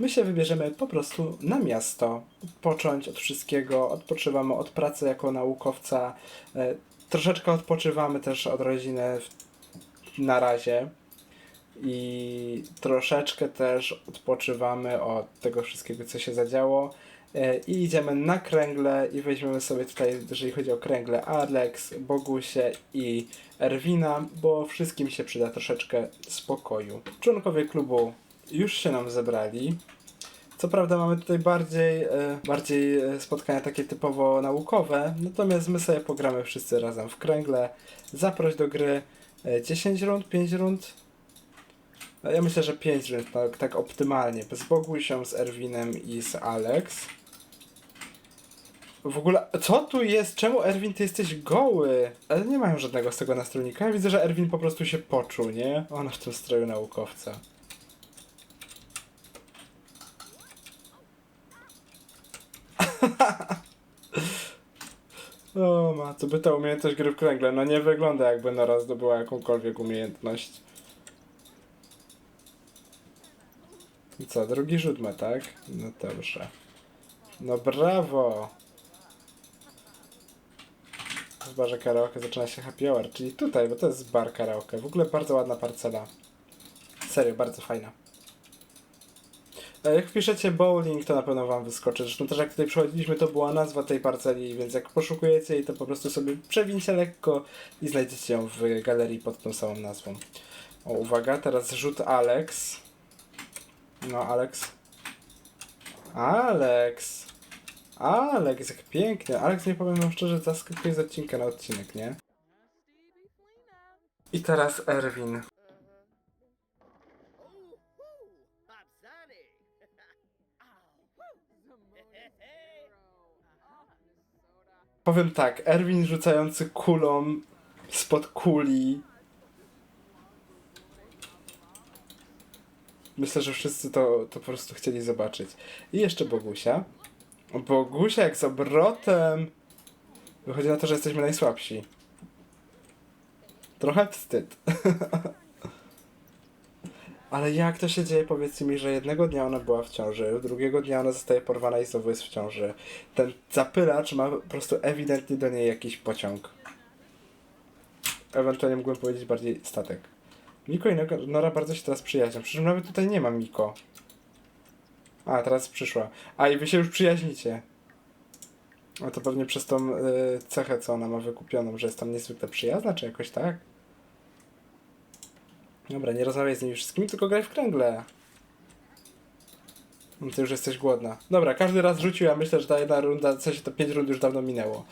my się wybierzemy po prostu na miasto. Odpocząć od wszystkiego, odpoczywamy od pracy jako naukowca, e, troszeczkę odpoczywamy też od rodziny na razie i troszeczkę też odpoczywamy od tego wszystkiego, co się zadziało. E, I idziemy na kręgle i weźmiemy sobie tutaj, jeżeli chodzi o kręgle, Alex, Bogusie i Erwina, bo wszystkim się przyda troszeczkę spokoju. Członkowie klubu już się nam zebrali. Co prawda mamy tutaj bardziej, e, bardziej e, spotkania takie typowo naukowe, natomiast my sobie pogramy wszyscy razem w kręgle. Zaproś do gry e, 10 rund, 5 rund. No, Ja myślę, że 5 rund, tak, tak optymalnie. Z Bogusią, z Erwinem i z Alex. W ogóle, co tu jest? Czemu Erwin, ty jesteś goły? Ale nie mają żadnego z tego nastrojnika. Ja widzę, że Erwin po prostu się poczuł, nie? On w tym stroju naukowca. O, ma, to by ta umiejętność gry w kręgle. No nie wygląda jakby Nora zdobyła jakąkolwiek umiejętność. I co, drugi rzut ma, tak? No dobrze. No brawo! W barze karaoke zaczyna się happy hour, czyli tutaj, bo to jest bar karaoke. W ogóle bardzo ładna parcela. Serio, bardzo fajna. E, Jak wpiszecie bowling, to na pewno wam wyskoczy. Zresztą też jak tutaj przychodziliśmy, to była nazwa tej parceli, więc jak poszukujecie jej, to po prostu sobie przewincie lekko i znajdziecie ją w galerii pod tą samą nazwą. O, uwaga, teraz rzut Alex. No, Alex. Alex! Alex, jak pięknie. Alex, nie powiem wam szczerze, zaskakuje z odcinka na odcinek, nie? I teraz Erwin. Powiem tak, Erwin rzucający kulą spod kuli. Myślę, że wszyscy to, to po prostu chcieli zobaczyć. I jeszcze Bogusia. Bogusia jak z obrotem. Wychodzi na to, że jesteśmy najsłabsi. Trochę wstyd. Ale jak to się dzieje, powiedzcie mi, że jednego dnia ona była w ciąży, drugiego dnia ona zostaje porwana i znowu jest w ciąży. Ten zapylacz ma po prostu ewidentnie do niej jakiś pociąg. Ewentualnie mógłbym powiedzieć bardziej statek. Miko i Nora- bardzo się teraz przyjaźnią. Przecież nawet tutaj nie ma Miko. A, teraz przyszła. A, i wy się już przyjaźnicie. A to pewnie przez tą y, cechę, co ona ma wykupioną, że jest tam niezwykle przyjazna, czy jakoś tak? Dobra, nie rozmawiaj z nimi wszystkimi, tylko graj w kręgle. No Ty już jesteś głodna. Dobra, każdy raz rzucił, a myślę, że ta jedna runda, w sensie to pięć rund już dawno minęło.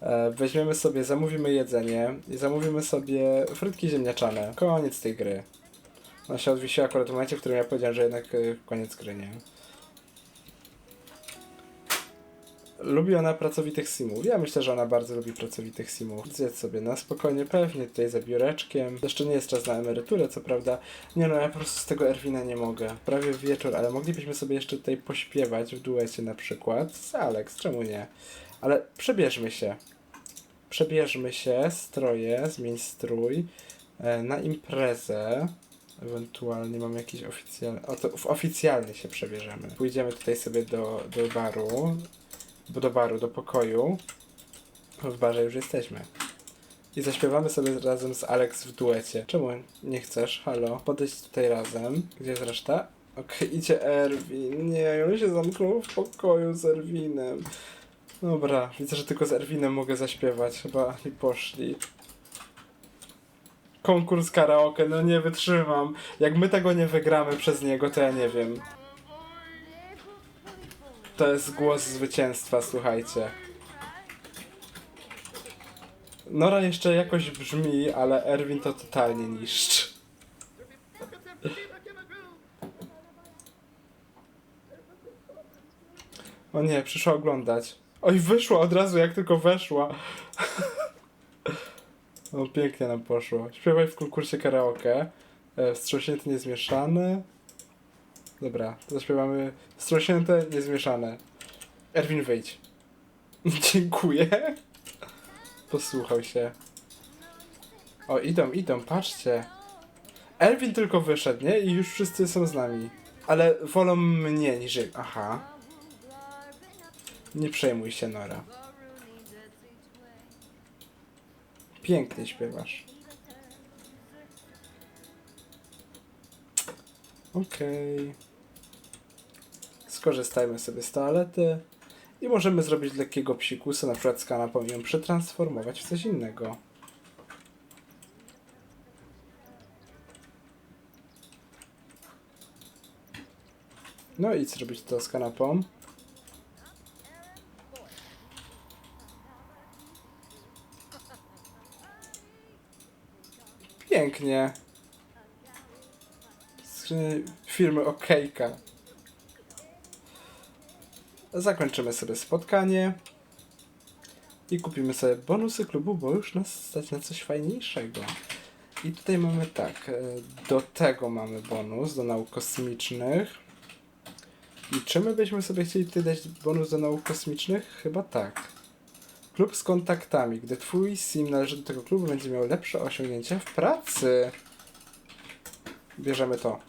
E, weźmiemy sobie, zamówimy jedzenie i zamówimy sobie frytki ziemniaczane. Koniec tej gry. Ona się odwisiła akurat w momencie, w którym ja powiedziałem, że jednak y, koniec gry, nie? Lubi ona pracowitych simów. Ja myślę, że ona bardzo lubi pracowitych simów. Zjedz sobie na spokojnie, pewnie tutaj za biureczkiem. Jeszcze nie jest czas na emeryturę, co prawda. Nie no, ja po prostu z tego Erwina nie mogę. Prawie wieczór, ale moglibyśmy sobie jeszcze tutaj pośpiewać w duecie na przykład. Z Alex, czemu nie? Ale przebierzmy się. Przebierzmy się, stroje, zmień strój e, na imprezę. Ewentualnie mam jakiś oficjalny. O, to w oficjalnie się przebierzemy. Pójdziemy tutaj sobie do, do baru. Do baru, do pokoju. W barze już jesteśmy. I zaśpiewamy sobie razem z Alex w duecie. Czemu nie chcesz? Halo? Podejść tutaj razem. Gdzie jest reszta? Okej, idzie Erwin. Nie, on się zamknął w pokoju z Erwinem. Dobra, widzę, że tylko z Erwinem mogę zaśpiewać. Chyba i poszli. Konkurs karaoke, no nie wytrzymam. Jak my tego nie wygramy przez niego, to ja nie wiem. To jest głos zwycięstwa, słuchajcie. Nora jeszcze jakoś brzmi, ale Erwin to totalnie niszczy. O nie, przyszła oglądać. Oj, wyszła od razu, jak tylko weszła. O, pięknie nam poszło. Śpiewaj w konkursie karaoke. E, wstrząśnięte niezmieszane. Dobra, to zaśpiewamy wstrząśnięte niezmieszane. Erwin, wyjdź. Dziękuję. Posłuchał się. O, idą, idą, patrzcie. Erwin tylko wyszedł, nie? I już wszyscy są z nami. Ale wolą mnie niż... Aha. Nie przejmuj się, Nora. Pięknie śpiewasz. Okej. Skorzystajmy sobie z toalety i możemy zrobić lekkiego psikusa, na przykład i ją przetransformować w coś innego. No i zrobić to z kanapą. Pięknie. Z firmy Okejka. Zakończymy sobie spotkanie. I kupimy sobie bonusy klubu, bo już nas stać na coś fajniejszego. I tutaj mamy tak, e, do tego mamy bonus, do nauk kosmicznych. I czy my byśmy sobie chcieli tutaj dać bonus do nauk kosmicznych? Chyba tak. Klub z kontaktami. Gdy twój sim należy do tego klubu, będzie miał lepsze osiągnięcia w pracy. Bierzemy to.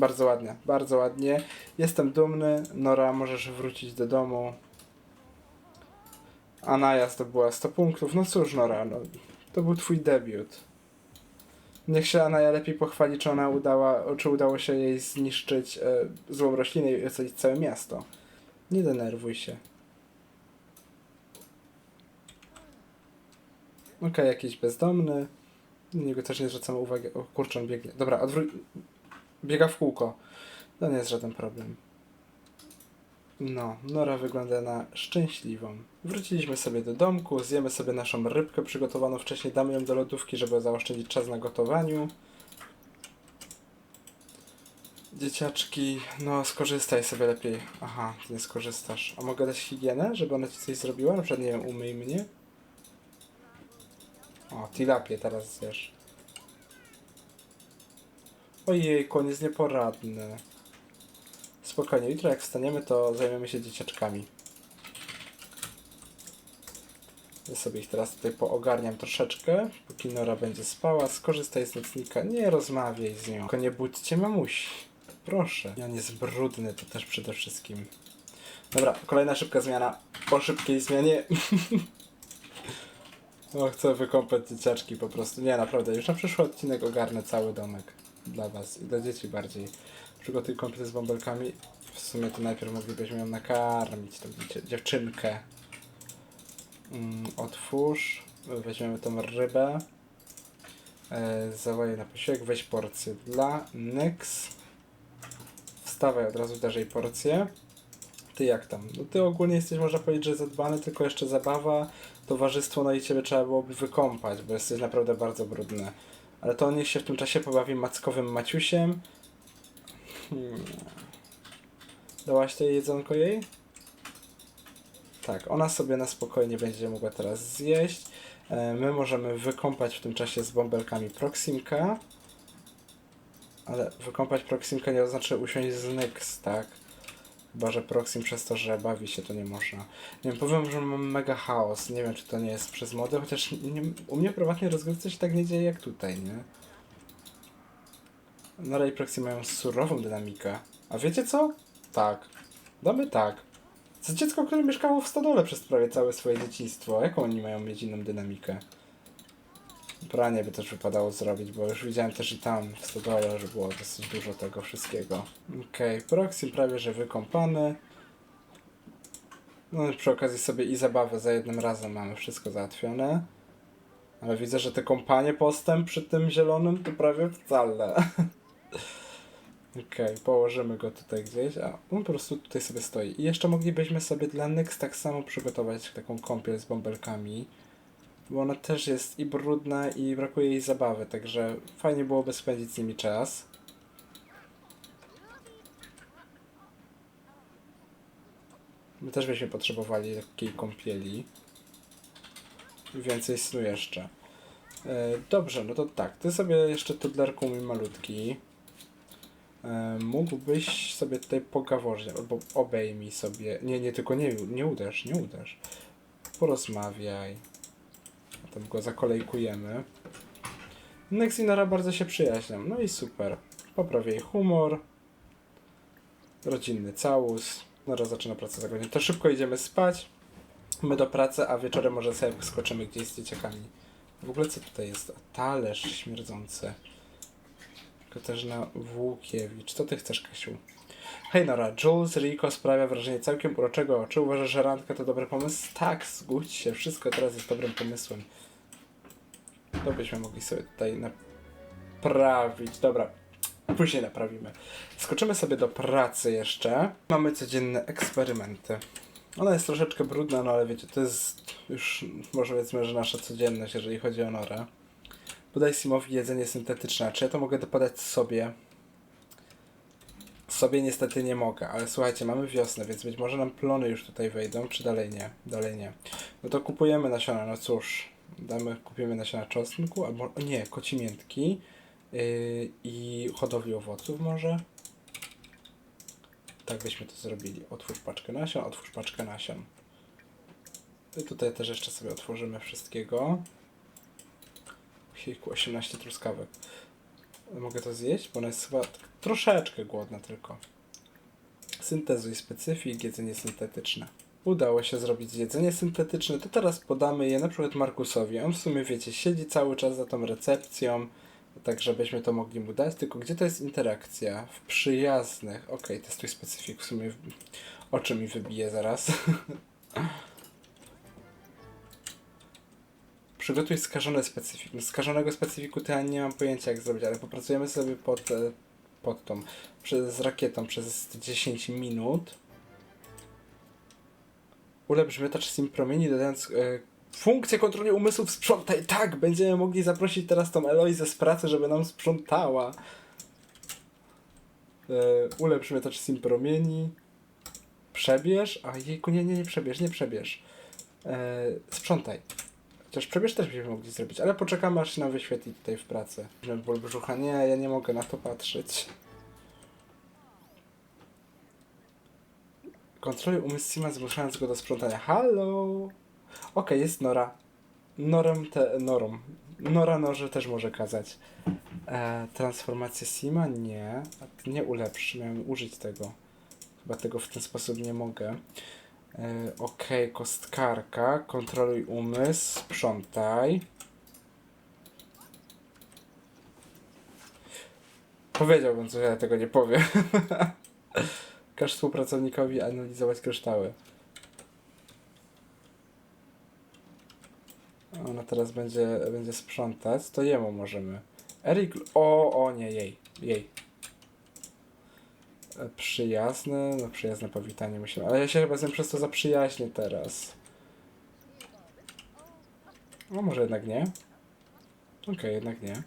Bardzo ładnie, bardzo ładnie. Jestem dumny. Nora, możesz wrócić do domu. Anaja zdobyła 100 punktów. No cóż, Nora, no, to był twój debiut. Niech się Anaja lepiej pochwali, czy ona udała, czy udało się jej zniszczyć e, złą roślinę i ocalić całe miasto. Nie denerwuj się. Okej, jakiś bezdomny. Niego też nie zwracamy uwagi. O kurczę, on biegnie. Dobra, odwróć. Biega w kółko. To nie jest żaden problem. No, Nora wygląda na szczęśliwą. Wróciliśmy sobie do domku, zjemy sobie naszą rybkę przygotowaną wcześniej, damy ją do lodówki, żeby zaoszczędzić czas na gotowaniu. Dzieciaczki, no skorzystaj sobie lepiej. Aha, ty nie skorzystasz. A mogę dać higienę, żeby ona ci coś zrobiła? Na przykład, nie wiem, umyj mnie. O, tilapie teraz zjesz. Ojej, on jest nieporadny. Spokojnie, jutro jak wstaniemy, to zajmiemy się dzieciaczkami. Ja sobie ich teraz tutaj poogarniam troszeczkę, póki Nora będzie spała. Skorzystaj z nocnika, nie rozmawiaj z nią. Tylko nie budźcie mamusi. Proszę. I on jest brudny, to też przede wszystkim. Dobra, kolejna szybka zmiana. Po szybkiej zmianie. No, chcę wykąpać dzieciaczki po prostu. Nie, naprawdę, już na przyszły odcinek ogarnę cały domek. Dla was i dla dzieci bardziej. Przygotuj komplet z bąbelkami. W sumie to najpierw moglibyśmy ją nakarmić, tą dziewczynkę. Mm, otwórz. Weźmiemy tą rybę. E, na posiłek. Weź porcję dla Nyx. Wstawaj od razu, darzej porcję. Ty jak tam? No ty ogólnie jesteś, można powiedzieć, że zadbany, tylko jeszcze zabawa, towarzystwo, no i ciebie trzeba byłoby wykąpać, bo jesteś naprawdę bardzo brudny. Ale to niech się w tym czasie pobawi mackowym Maciusiem. Hmm. Dałaś to jedzonko jej? Tak, ona sobie na spokojnie będzie mogła teraz zjeść. E, My możemy wykąpać w tym czasie z bąbelkami Proximka. Ale wykąpać Proximka nie oznacza usiąść z Nyx, tak? Chyba, że Proxim przez to, że bawi się, to nie można. Nie wiem, powiem, że mam mega chaos. Nie wiem, czy to nie jest przez mody, chociaż nie, u mnie prywatnie rozgrywce się tak nie dzieje jak tutaj, nie? Nora i Proxim mają surową dynamikę. A wiecie co? Tak. Damy tak. To dziecko, które mieszkało w stodole przez prawie całe swoje dzieciństwo. Jaką oni mają mieć inną dynamikę? Pranie by też wypadało zrobić, bo już widziałem też i tam w stodole, że było dosyć dużo tego wszystkiego. Okej, okay. Proxim prawie że wykąpany. No przy okazji sobie i zabawę za jednym razem mamy wszystko załatwione. Ale widzę, że te kompanie postęp przy tym zielonym to prawie wcale. Okej, położymy go tutaj gdzieś, a on po prostu tutaj sobie stoi. I jeszcze moglibyśmy sobie dla Nyx tak samo przygotować taką kąpiel z bąbelkami, bo ona też jest i brudna i brakuje jej zabawy, także fajnie byłoby spędzić z nimi czas. My też byśmy potrzebowali lekkiej kąpieli. I więcej snu jeszcze. E, dobrze, no to tak, ty sobie jeszcze tudlerku mój malutki. E, mógłbyś sobie tutaj pogaworzyć, albo obejmij sobie. Nie, nie, tylko nie, nie uderz, nie uderz. Porozmawiaj. Potem go zakolejkujemy. Nex bardzo się przyjaźnią, no i super. Popraw jej humor. rodzinny całus. Nora zaczyna pracę za godzinę. To szybko idziemy spać. My do pracy, a wieczorem może sobie skoczymy gdzieś z dzieciakami. W ogóle co tutaj jest? Talerz śmierdzący. Katarzyna Włókiewicz. Co ty chcesz, Kasiu? Hej Nora, Jules Rico sprawia wrażenie całkiem uroczego. Czy uważasz, że randka to dobry pomysł? Tak, zgódź się. Wszystko teraz jest dobrym pomysłem. To byśmy mogli sobie tutaj naprawić. Dobra, później naprawimy. Skoczymy sobie do pracy jeszcze. Mamy codzienne eksperymenty. Ona jest troszeczkę brudna, no ale wiecie, to jest już może powiedzmy, że nasza codzienność, jeżeli chodzi o Norę. Podaj Simowi jedzenie syntetyczne. Czy ja to mogę dopodać sobie? Sobie niestety nie mogę, ale słuchajcie, mamy wiosnę, więc być może nam plony już tutaj wejdą, czy dalej nie? Dalej nie. No to kupujemy nasiona, no cóż. Damy, kupimy nasiona czosnku, albo nie, kocimiętki yy, i hodowli owoców może. Tak byśmy to zrobili. Otwórz paczkę nasion, otwórz paczkę nasion. I tutaj też jeszcze sobie otworzymy wszystkiego. Jejku, 18 truskawek. Mogę to zjeść? Bo ona jest chyba troszeczkę głodna tylko. Syntezuj specyfik, jedzenie syntetyczne. Udało się zrobić jedzenie syntetyczne, to teraz podamy je na przykład Markusowi. On w sumie, wiecie, siedzi cały czas za tą recepcją, tak żebyśmy to mogli mu dać. Tylko gdzie to jest interakcja? W przyjaznych. Okej, testuj specyfik. W sumie oczy mi wybije zaraz. Przygotuj skażone specyfik. Skażonego specyfiku to ja nie mam pojęcia jak zrobić, ale popracujemy sobie pod, e, pod tą, przez, z rakietą przez 10 minut. Ulepsz miotacz sim promieni dodając e, funkcję kontroli umysłów sprzątaj. Tak, będziemy mogli zaprosić teraz tą Eloizę z pracy, żeby nam sprzątała. E, ulepsz miotacz sim promieni. Przebierz. A jejku, nie, nie, nie przebierz, nie przebierz. E, sprzątaj. Chociaż przebierz też byśmy mogli zrobić, ale poczekamy aż nam wyświetli tutaj w pracy. Że ból brzucha, nie, ja nie mogę na to patrzeć. Kontroluj umysł Sima zmuszając go do sprzątania. Halo! Okej, jest Nora. Norem te... Norą. Nora Norze też może kazać. E, transformacja Sima? Nie. Nie ulepsz. Miałem użyć tego. Chyba tego w ten sposób nie mogę. E, Okej, kostkarka. Kontroluj umysł. Sprzątaj. Powiedziałbym coś, ale tego nie powiem. Każ współpracownikowi analizować kryształy. Ona teraz będzie, będzie sprzątać. To jemu możemy. Erik. O, o nie, jej. Jej. Przyjazne, no przyjazne powitanie musimy. Ale ja się chyba z nim przez to zaprzyjaźnię teraz. No może jednak nie. Okej, jednak nie.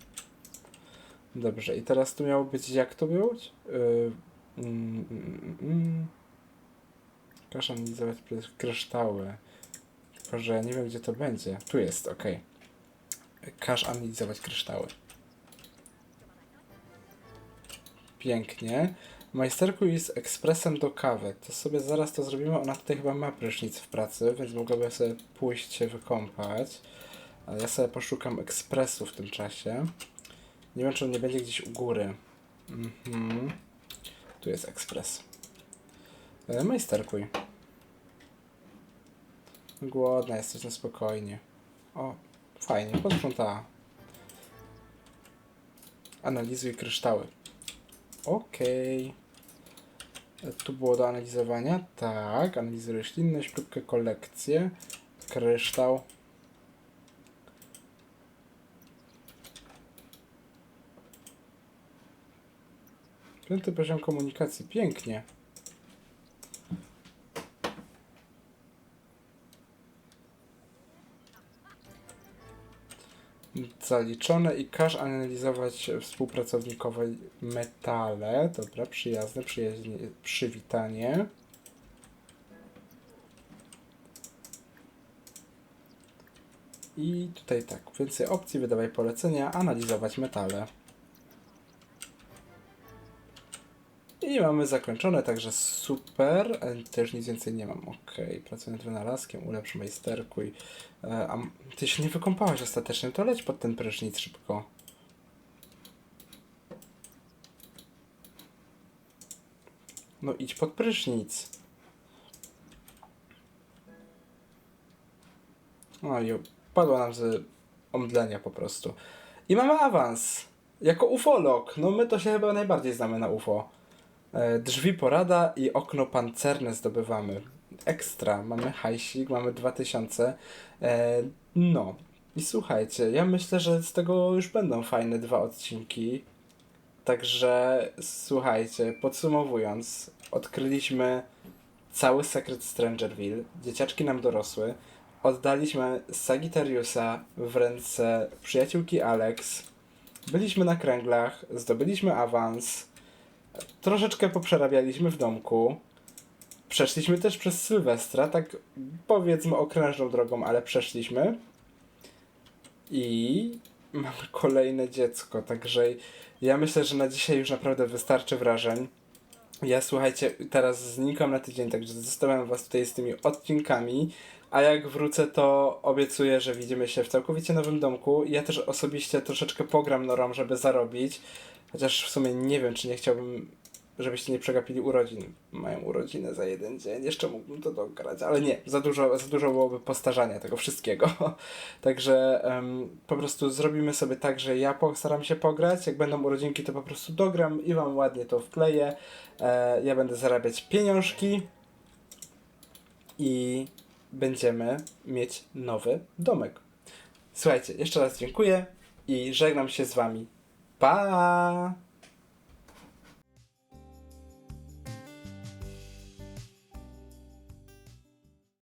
Dobrze, i teraz tu miało być, jak to było? Yy, mm, mm, mm. Przez kryształy. Tylko, że nie wiem, gdzie to będzie. Tu jest, okej. Każ analizować kryształy. Pięknie. Majsterkuj z ekspresem do kawy. To sobie zaraz to zrobimy. Ona tutaj chyba ma prysznic w pracy, więc mogłaby sobie pójść się wykąpać. Ale ja sobie poszukam ekspresu w tym czasie. Nie wiem, czy on nie będzie gdzieś u góry. Mhm. Tu jest ekspres. E, Majsterkuj. Głodna jesteś, no spokojnie. O, fajnie, posprzątała. Analizuj kryształy. Okej. E, Tu było do analizowania? Tak. Analizuj roślinność, próbkę, kolekcję. Kryształ. Piąty poziom komunikacji. Pięknie. Zaliczone i każ analizować współpracownikowe metale. Dobra, przyjazne, przyjaźnie, przywitanie. I tutaj tak, więcej opcji, wydawaj polecenia, analizować metale. I mamy zakończone, także super. E, Też nic więcej nie mam. Ok, pracuję nad wynalazkiem, ulepsz majsterkuj. E, a ty się nie wykąpałeś ostatecznie, to leć pod ten prysznic szybko. No idź pod prysznic. Oj, padło nam z omdlenia po prostu. I mamy awans. Jako ufolog. No my to się chyba najbardziej znamy na UFO. E, drzwi porada i okno pancerne zdobywamy. Ekstra. Mamy hajsik, mamy 2000. E, no. I słuchajcie, ja myślę, że z tego już będą fajne dwa odcinki. Także słuchajcie, podsumowując, odkryliśmy cały sekret Strangerville. Dzieciaczki nam dorosły. Oddaliśmy Sagittariusa w ręce przyjaciółki Alex. Byliśmy na kręglach, zdobyliśmy awans. Troszeczkę poprzerabialiśmy w domku. Przeszliśmy też przez Sylwestra, tak powiedzmy okrężną drogą, ale przeszliśmy. I mamy kolejne dziecko, także ja myślę, że na dzisiaj już naprawdę wystarczy wrażeń. Ja słuchajcie, teraz znikam na tydzień, także zostawiam was tutaj z tymi odcinkami. A jak wrócę, to obiecuję, że widzimy się w całkowicie nowym domku. Ja też osobiście troszeczkę pogram norą, żeby zarobić. Chociaż w sumie nie wiem, czy nie chciałbym, żebyście nie przegapili urodzin. Mają urodziny za jeden dzień, jeszcze mógłbym to dograć, ale nie, za dużo, za dużo byłoby postarzania tego wszystkiego. Także em, po prostu zrobimy sobie tak, że ja postaram się pograć. Jak będą urodzinki, to po prostu dogram i wam ładnie to wkleję. E, ja będę zarabiać pieniążki i będziemy mieć nowy domek. Słuchajcie, jeszcze raz dziękuję i żegnam się z wami. Pa!